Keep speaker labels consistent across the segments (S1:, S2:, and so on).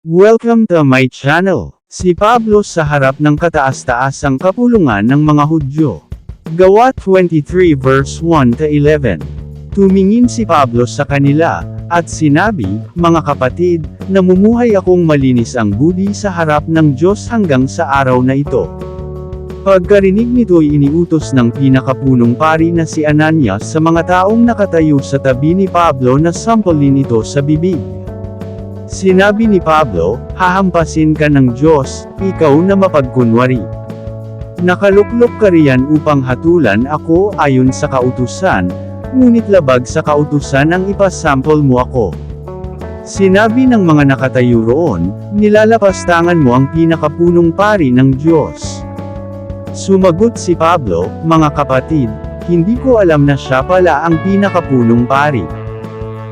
S1: Welcome to my channel. Si Pablo sa harap ng kataas-taasang kapulungan ng mga Hudyo. Gawa 23 verse 1 to 11. Tumingin si Pablo sa kanila, at sinabi, Mga kapatid, namumuhay akong malinis ang budi sa harap ng Diyos hanggang sa araw na ito. Pagkarinig nito'y iniutos ng pinakapunong pari na si Ananias sa mga taong nakatayo sa tabi ni Pablo na sampolin ito sa bibig. Sinabi ni Pablo, hahampasin ka ng Diyos, ikaw na mapagkunwari. Nakaluklok ka riyan upang hatulan ako ayon sa kautusan, ngunit labag sa kautusan ang ipasample mo ako. Sinabi ng mga nakatayo roon, nilalapastangan mo ang pinakapunong pari ng Diyos. Sumagot si Pablo, mga kapatid, hindi ko alam na siya pala ang pinakapunong pari.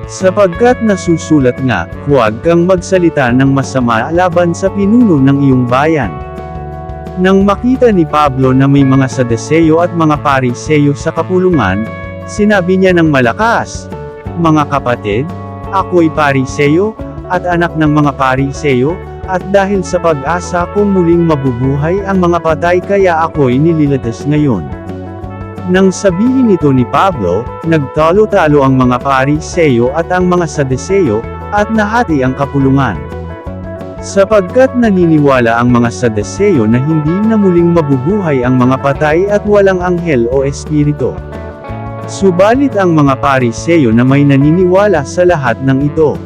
S1: Sapagkat nasusulat nga, huwag kang magsalita ng masama laban sa pinuno ng iyong bayan. Nang makita ni Pablo na may mga sadeseyo at mga pariseyo sa kapulungan, sinabi niya ng malakas, Mga kapatid, ako'y pariseyo, at anak ng mga pariseyo, at dahil sa pag-asa kong muling mabubuhay ang mga patay kaya ako'y nililatas ngayon. Nang sabihin ito ni Pablo, nagtalo-talo ang mga pariseyo at ang mga sadeseyo, at nahati ang kapulungan. Sapagkat naniniwala ang mga sadeseyo na hindi na muling mabubuhay ang mga patay at walang anghel o espiritu. Subalit ang mga pariseyo na may naniniwala sa lahat ng ito.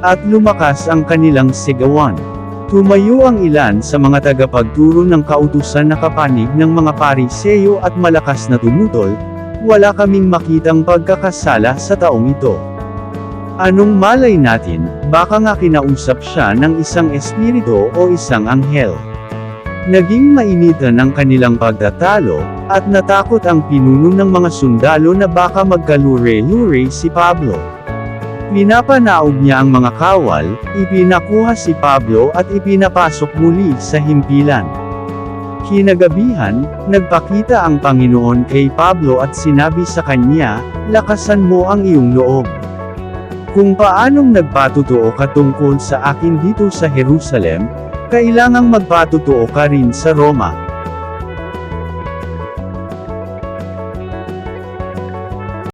S1: At lumakas ang kanilang sigawan. Tumayo ang ilan sa mga tagapagturo ng kautusan na kapanig ng mga pariseyo at malakas na tumutol, wala kaming makitang pagkakasala sa taong ito. Anong malay natin, baka nga kinausap siya ng isang espiritu o isang anghel. Naging mainitan ang kanilang pagtatalo, at natakot ang pinuno ng mga sundalo na baka magkalure-lure si Pablo. Pinapanaog niya ang mga kawal, ipinakuha si Pablo at ipinapasok muli sa himpilan. Kinagabihan, nagpakita ang Panginoon kay Pablo at sinabi sa kanya, lakasan mo ang iyong loob. Kung paanong nagpatutuo ka tungkol sa akin dito sa Jerusalem, kailangang magpatutuo ka rin sa Roma.